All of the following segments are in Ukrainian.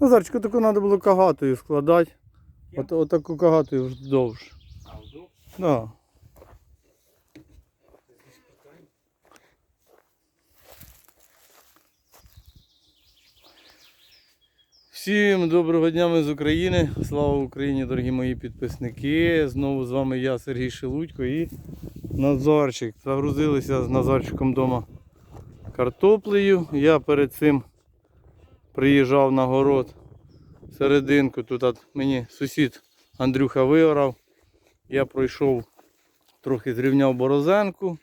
Назарчику таку треба було кагатою складати. От, отаку кагатою вздовж. А вдруг? Да. Всім доброго дня ми з України. Слава Україні, дорогі мої підписники. Знову з вами я, Сергій Шелудько і Назарчик. Загрузилися з Назарчиком вдома картоплею. Я перед цим приїжджав на город серединку. Тут от мені сусід Андрюха виорав. Я пройшов, трохи зрівняв борозенку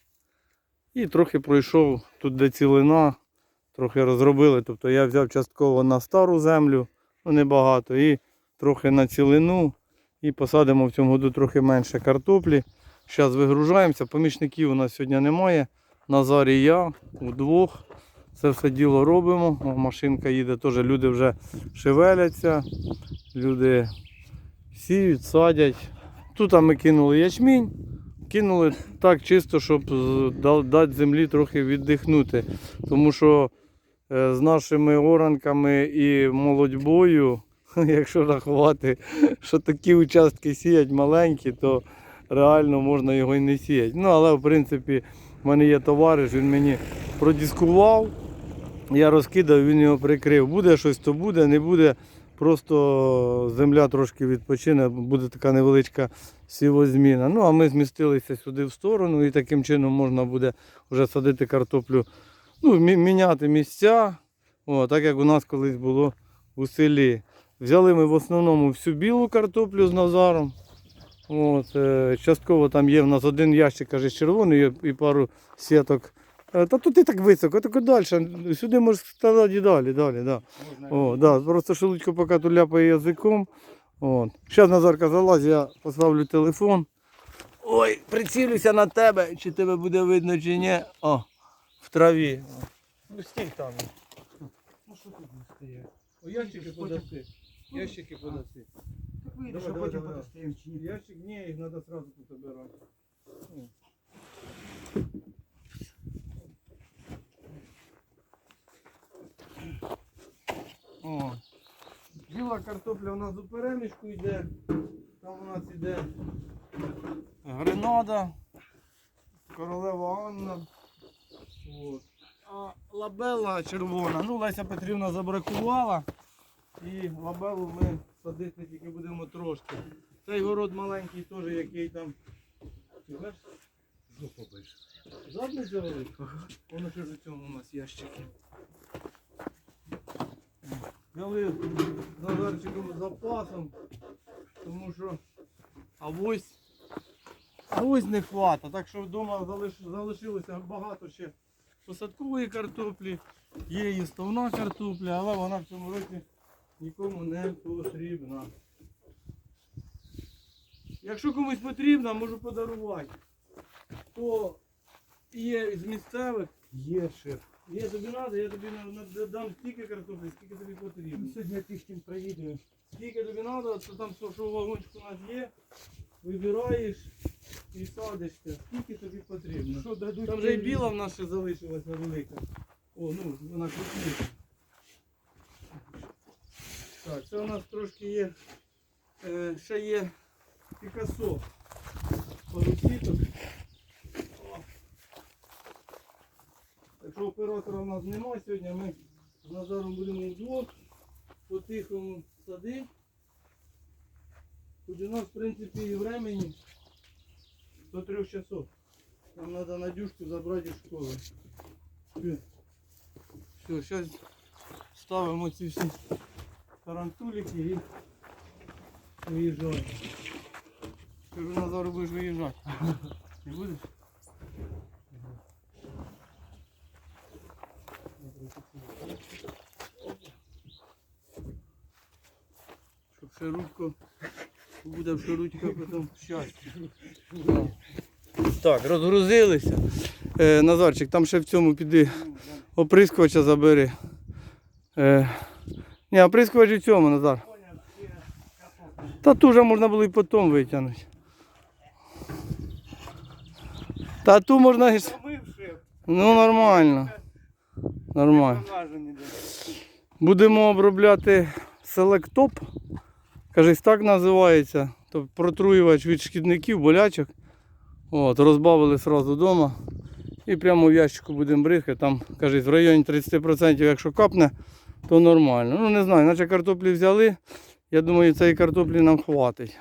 і трохи пройшов тут, де цілина, трохи розробили. Тобто я взяв частково на стару землю, ну небагато, і трохи на цілину. І посадимо в цьому году трохи менше картоплі. Зараз вигружаємося. Помічників у нас сьогодні немає. Назар і я удвох. Це все діло робимо. Машинка їде, теж люди вже шевеляться, люди сіють, садять. Тут ми кинули ячмінь, кинули так чисто, щоб дати землі трохи віддихнути. Тому що з нашими оранками і молодьбою, якщо рахувати, що такі участки сіять маленькі, то реально можна його і не сіяти. Ну, але в принципі в мене є товариш, він мені продіскував, я розкидав, він його прикрив. Буде щось, то буде, не буде. Просто земля трошки відпочине, буде така невеличка сівозміна. Ну, а ми змістилися сюди в сторону і таким чином можна буде вже садити картоплю, ну, міняти місця, о, так як у нас колись було у селі. Взяли ми в основному всю білу картоплю з Назаром. От, е, частково там є в нас один ящик, каже, червоний і пару сіток. Е, Та тут і так високо, так далі. Сюди можеш складати і далі, далі. Да. О, да, просто шелудько поки тут ляпає язиком. От. Зараз Назарка залазь, я поставлю телефон. Ой, прицілюся на тебе, чи тебе буде видно, чи ні. О, в траві. Ну стій там. Ну що тут не стоять? О, ящики подаси. Ящики подаси. Так вийде, що потім подостаємо чи ні. Ящик, ні, їх треба одразу тут обирати. О. Біла картопля у нас у перемішку йде. Там у нас йде гренада, королева Анна. От. А лабела червона. Ну, Леся Петрівна забракувала. І лабелу ми садити тільки будемо трошки. Цей город маленький теж, який там. Ти знаєш? Жопа більше. Задниця велика. Воно ще ж у цьому у нас ящики. Взяли з запасом, тому що авось, авось не хвата. Так що вдома залиш, залишилося багато ще посадкової картоплі, є і стовна картопля, але вона в цьому році нікому не потрібна. Якщо комусь потрібна, можу подарувати. То є з місцевих, Є шеф. є тобі треба, я тобі дам стільки картоплі, скільки тобі потрібно. Сьогодні тиждень проїду. Скільки тобі треба, то там що, вагончику у нас є, вибираєш і садишся, скільки тобі потрібно. Що дадуть? Там вже і біла в нас ще залишилася велика. О, ну, вона крупніша. Так, це у нас трошки є. Е, ще є Пікасо. Пару сіток. О. Якщо оператора у нас немає сьогодні, ми з Назаром будемо вдвох по-тихому садити. Хоч у нас, в принципі, і времени до трьох часов. Нам треба Надюшку забрати із школи. Все, Все, зараз ставимо ці всі тарантулики і виїжджаємо. Кажу, Назару будеш виїжджати. Не будеш? Щоб шарутко буде в шарутка потім щастя. Так, розгрузилися. Е, Назарчик, там ще в цьому піди оприскувача забери. Е, ні, оприскувач у цьому, Назар. Та ту вже можна було і потім витягнути. Та ту можна. Ну нормально. Нормально. Будемо обробляти селектоп. Кажись, так називається. Тобто протруювач від шкідників, болячок. От, розбавили одразу вдома. І прямо в ящику будемо брихи. Там, кажуть, в районі 30%, якщо капне, то нормально. Ну не знаю, наче картоплі взяли. Я думаю, цієї картоплі нам хватить.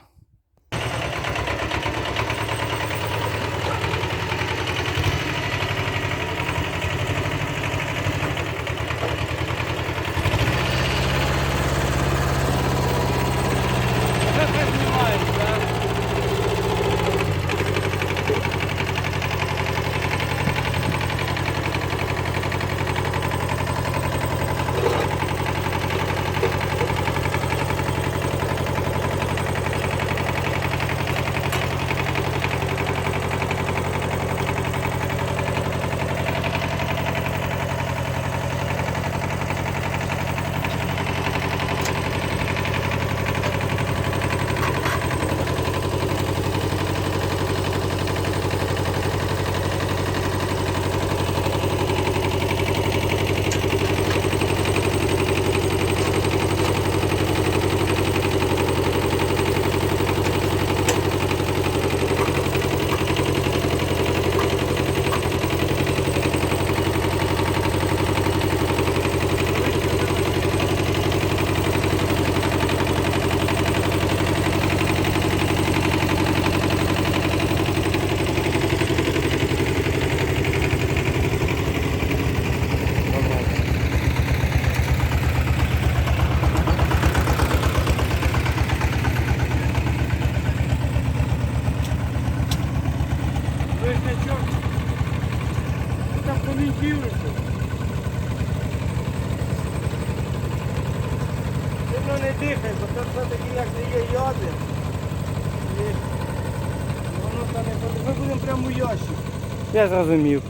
Я зрозумів.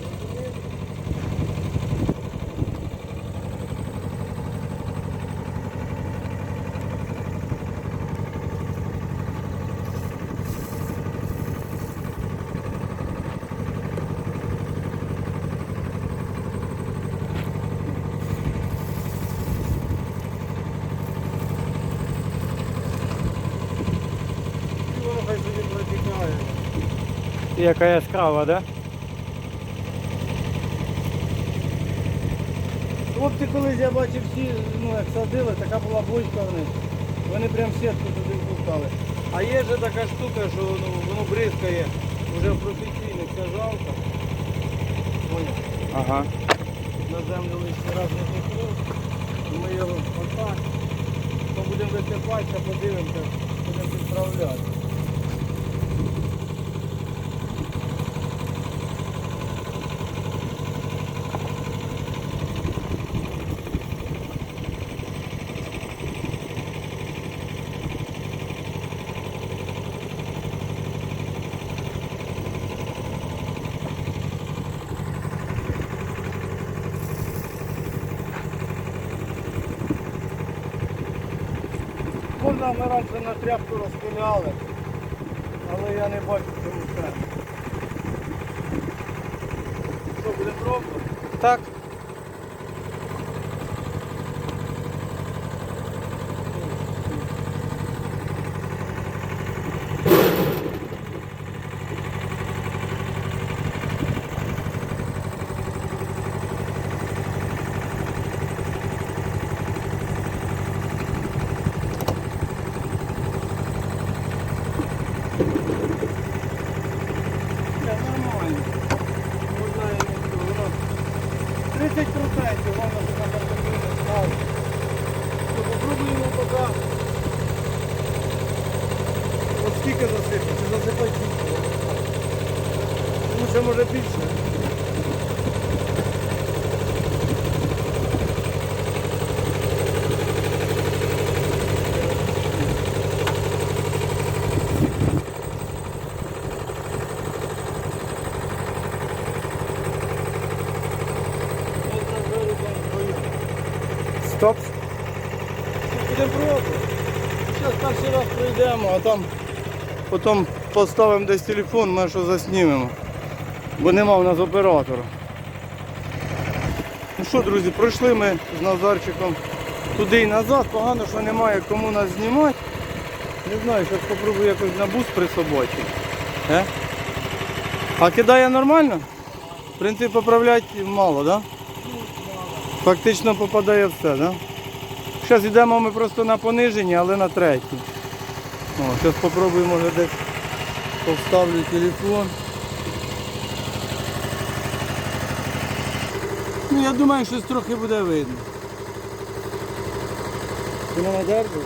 І воно хай собі протікає. Яка яскрава, да? Хлопці колись я бачив всі, ну як садили, така була бочка в них. Вони прям сітку туди впускали. А є же така штука, що ну, воно бризкає вже в професійних сажалках. Поняв? Ага. На землю лишній раз не пішло. Ми його отак. То будемо висипатися, подивимося, будемо підправляти. Можна ми раніше на тряпку розпиляли, але я не бачу все. Що, буде пробувати? Так. Це нормально. Можна і не цього, воно 30% воно вже на картоплі стало. То попробуємо поки. От скільки засипати, чи засипати більше. Лучше може більше. Можна вирубати вдвоєм. Стоп. Будемо пробувати. Зараз перший раз приїхав. йдемо, а там потім поставимо десь телефон, ми що заснімемо. Бо нема в нас оператора. Ну що, друзі, пройшли ми з Назарчиком туди і назад. Погано, що немає кому нас знімати. Не знаю, зараз спробую якось на бус присобачити. Е? А кидає нормально? В принципі, поправляти мало? Да? Фактично попадає все? Да? Зараз йдемо ми просто на пониження, але на третій. О, зараз спробую, може десь поставлю телефон. Ну, я думаю, щось трохи буде видно. Ти мене держиш,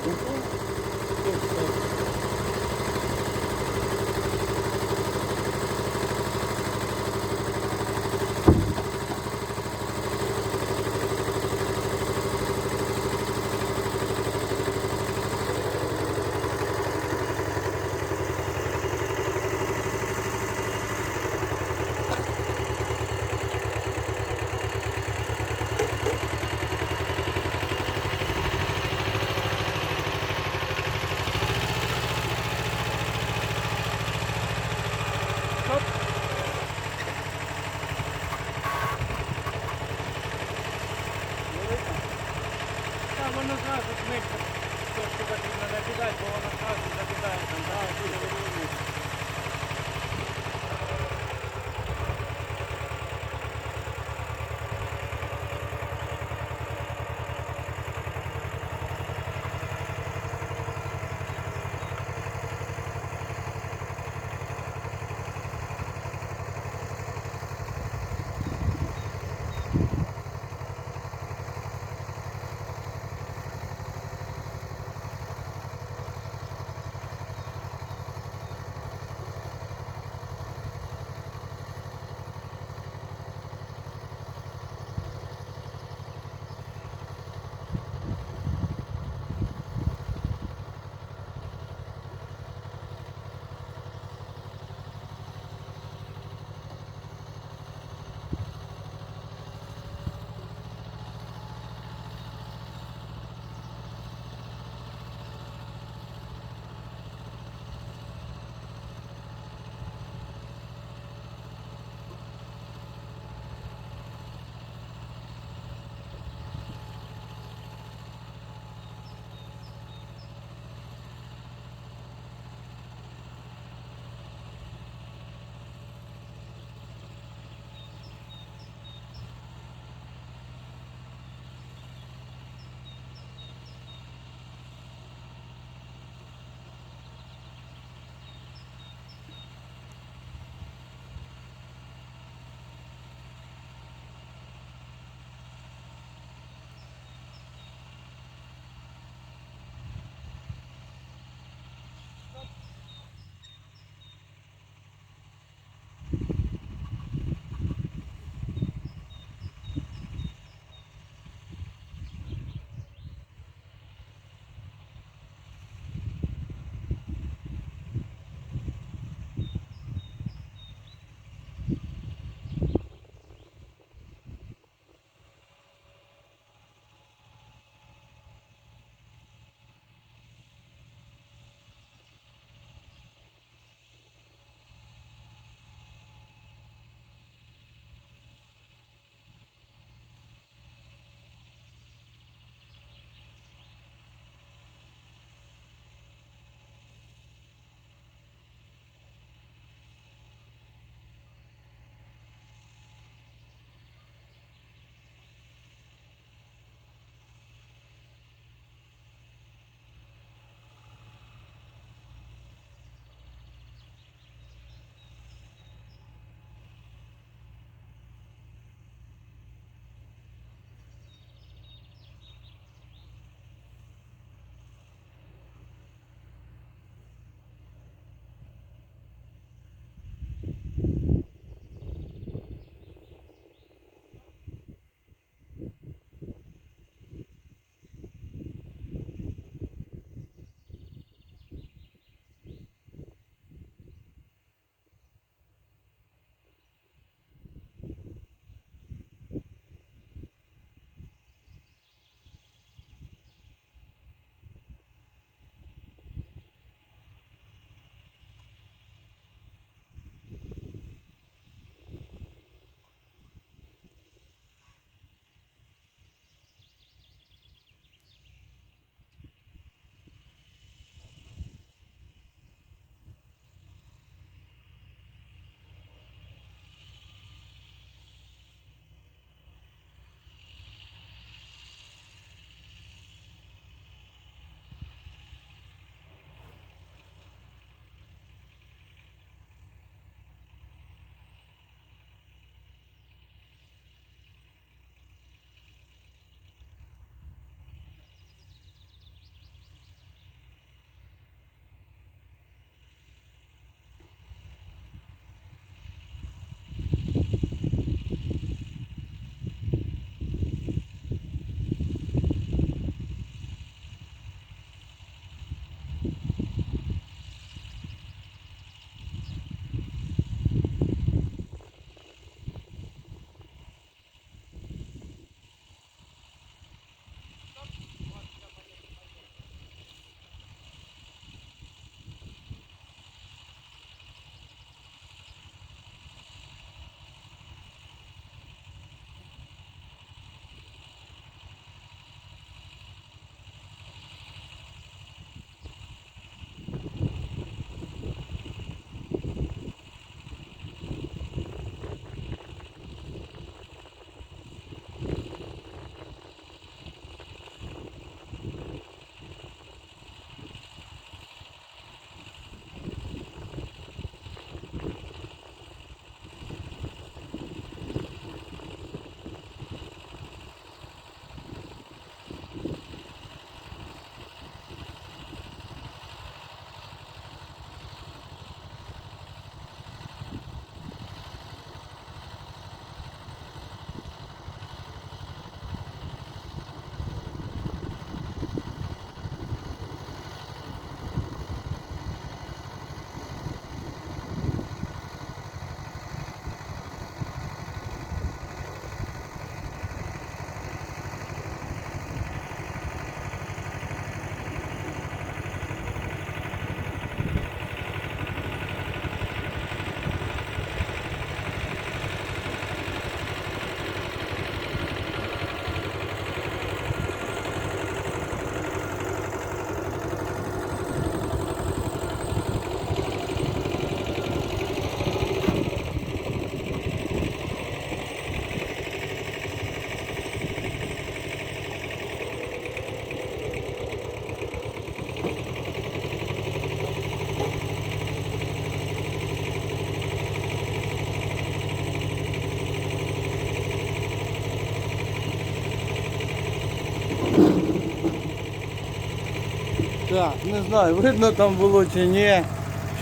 так? Не знаю, видно там було чи ні.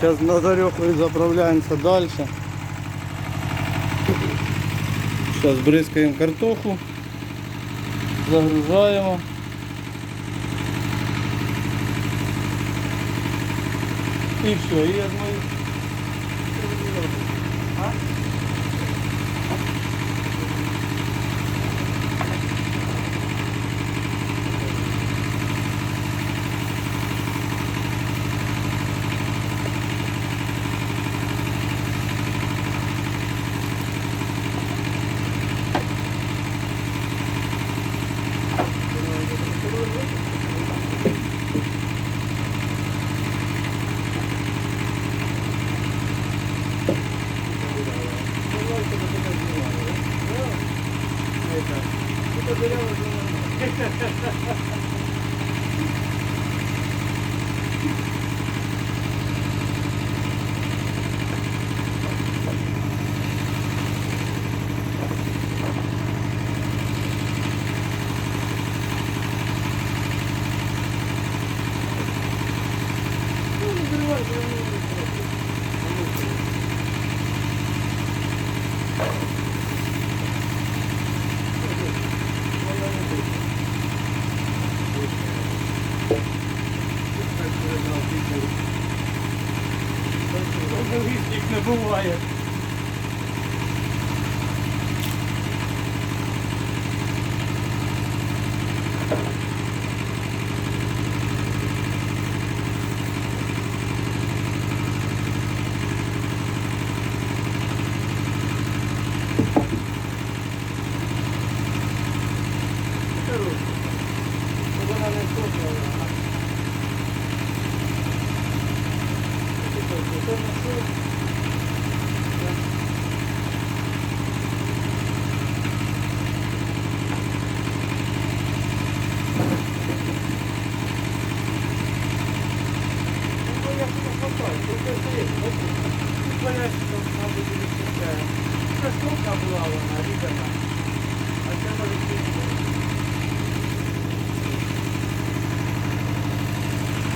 Зараз на Зарьохові заправляємося далі. Зараз бризкаємо картоху, загружаємо. І все, і я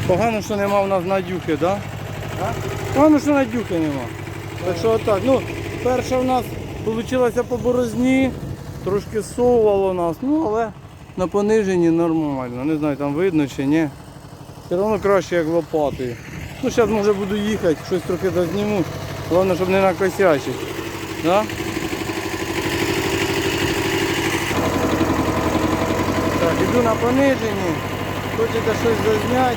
Погано, що нема в нас надюхи, так? Да? Погано, що надюхи нема. Так що отак. Ну, перша в нас вийшла по борозні, трошки совувало нас, ну але на пониженні нормально. Не знаю, там видно чи ні. Все одно краще, як лопатою. Ну, зараз може буду їхати, щось трохи дозніму. Головне, щоб не накосячити. Да? Так, іду на пониженні. Хочете щось зазняти,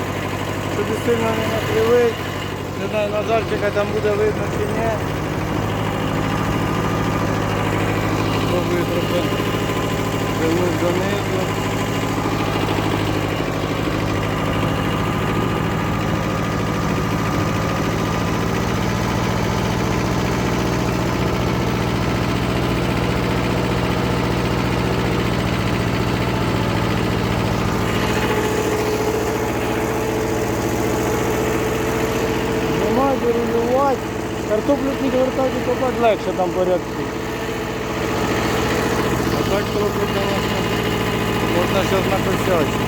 щоб сильно не накривить. Не знаю, Назарчика там буде видно чи ні. Пробую трохи вернути донизу. Легше там порядку. А так трохи, конечно, можна зараз накосячити.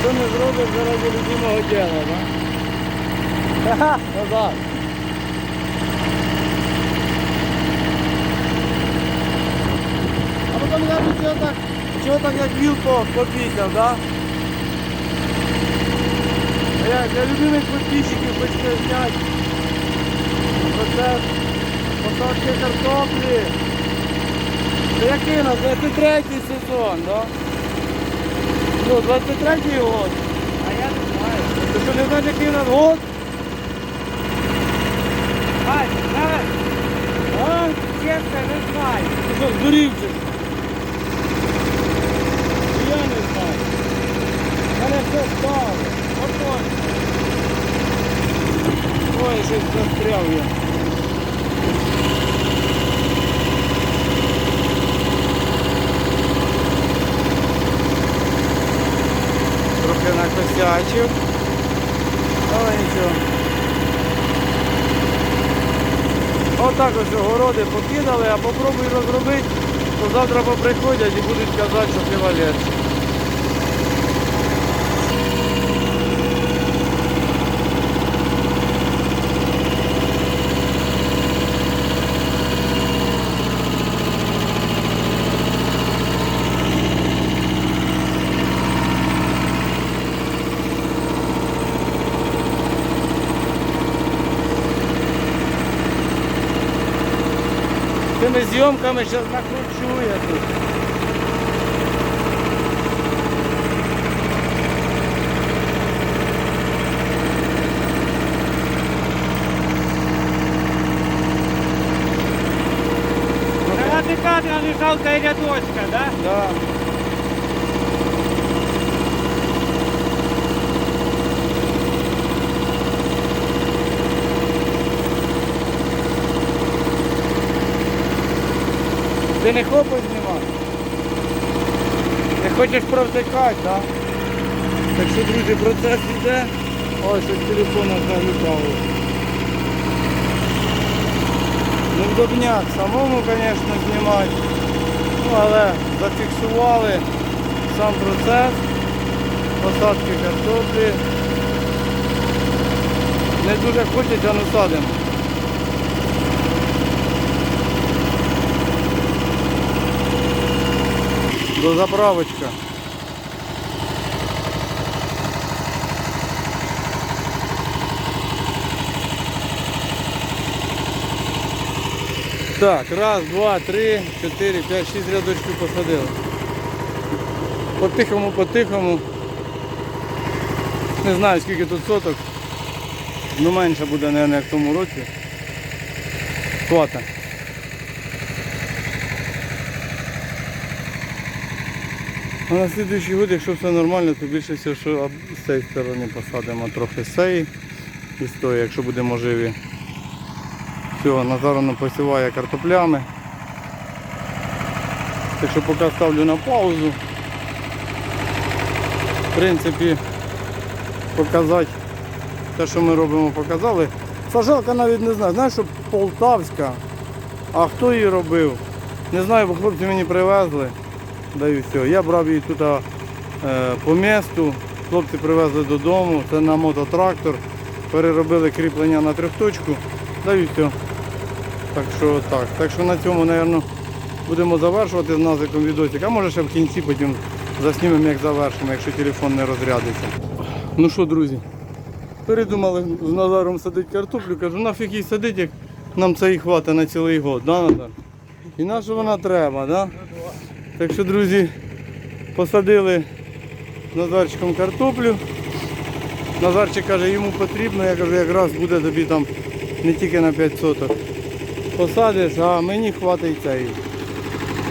Що не зробиш заради любимого діла, так? Ха-ха, назад. Кажуть, чого так, чого так як вілко попісяв, да? А Я для любимих підписчиків хочу зняти процес посадки картоплі. Це який нас? 23 сезон, да? Ну, 23 год. А я не знаю. Ти що не знаєш, який у нас год? Ай, давай, А? чесно, не знаю. Ти що, здурів чи? що? Я не знаю. Мене все стало. Ото. Ой, щось застряв я. Трохи накосячив. що. Отак ось огороди покидали, а попробуй розробити, то завтра поприходять і будуть казати, що ти валець. Тими зйомками зараз накручу я тут. Ради кадра не жалкая рядочка, да? Да. Ти не хопиш знімати? Не хочеш провтикати, так? Так що, друзі, процес йде. Ось ось телефона заглюкало. Невдобняк самому, звісно, знімати. Ну, але зафіксували сам процес посадки картоплі. Не дуже хочуть, а ну До заправочка. Так, раз, два, три, чотири, п'ять, шість рядочків посадили. По-тихому, по-тихому. Не знаю скільки тут соток. Ну менше буде, мабуть, як в тому році. Хвата. А на слідуючий год, якщо все нормально, то більше всього, що з цієї сторони посадимо трохи цієї і з тої, якщо будемо живі. Все, Назарано посіває картоплями. Так що поки ставлю на паузу. В принципі, показати те, що ми робимо, показали. Сажалка навіть не знаю. Знаєш, що полтавська, а хто її робив? Не знаю, бо хлопці мені привезли. Да все. Я брав її тут е, по місту. Хлопці привезли додому, це на мототрактор. Переробили кріплення на трьохточку. Да і все. Так що так. Так що на цьому, мабуть, будемо завершувати з назиком відосик. А може ще в кінці потім заснімемо, як завершимо, якщо телефон не розрядиться. Ну що, друзі, передумали з Назаром садити картоплю. Кажу, нафіг їй садити, як нам це і хватить на цілий год, да, Назар? І на що вона треба, да? Так що, друзі, посадили Назарчиком картоплю. Назарчик каже, йому потрібно, я кажу, якраз буде тобі там не тільки на 5 соток. Посадиш, а мені хватить цієї.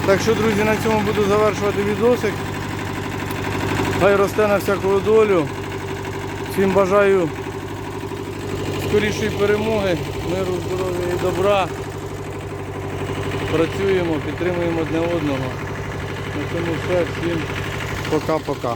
Так що, друзі, на цьому буду завершувати відосик. Хай росте на всяку долю. Всім бажаю скорішої перемоги, миру, здоров'я і добра. Працюємо, підтримуємо одне одного. На цьому все. Всім пока-пока.